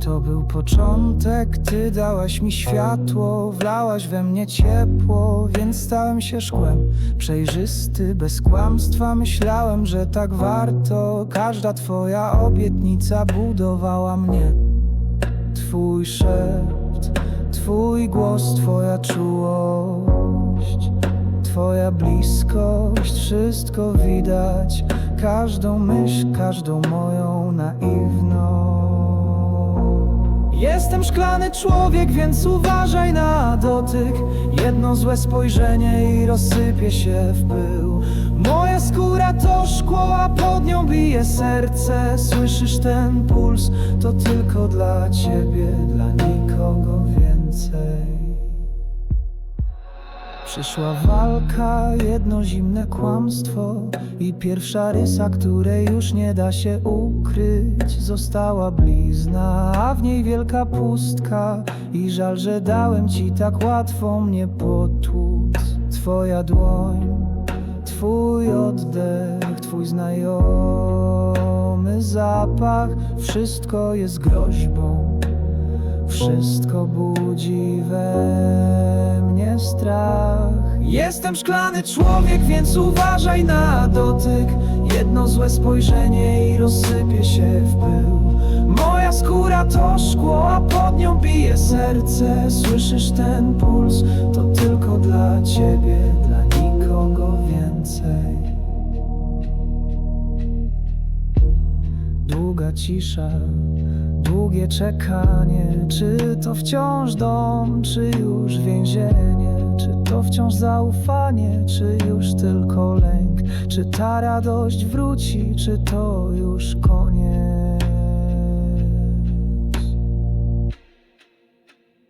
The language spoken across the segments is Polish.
To był początek, ty dałaś mi światło, wlałaś we mnie ciepło, więc stałem się szkłem. Przejrzysty, bez kłamstwa, myślałem, że tak warto. Każda twoja obietnica budowała mnie. Twój szept, twój głos, twoja czułość twoja bliskość, wszystko widać, każdą myśl, każdą moją naiwność. Jestem szklany człowiek, więc uważaj na dotyk. Jedno złe spojrzenie i rozsypie się w pył. Moja skóra to szkło, a pod nią bije serce. Słyszysz ten puls? To tylko dla ciebie, Przyszła walka, jedno zimne kłamstwo I pierwsza rysa, której już nie da się ukryć. Została blizna, a w niej wielka pustka I żal, że dałem ci tak łatwo mnie potłuc. Twoja dłoń, twój oddech, twój znajomy zapach. Wszystko jest groźbą wszystko budzi we mnie strach. Jestem szklany człowiek, więc uważaj na dotyk. Jedno złe spojrzenie i rozsypie się w pył. Moja skóra to szkło, a pod nią bije serce. Słyszysz ten puls? To tylko dla ciebie, dla nikogo więcej. Długa cisza, długie czekanie Czy to wciąż dom, czy już więzienie Czy to wciąż zaufanie, czy już tylko lęk? Czy ta radość wróci, czy to już koniec?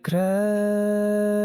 Krew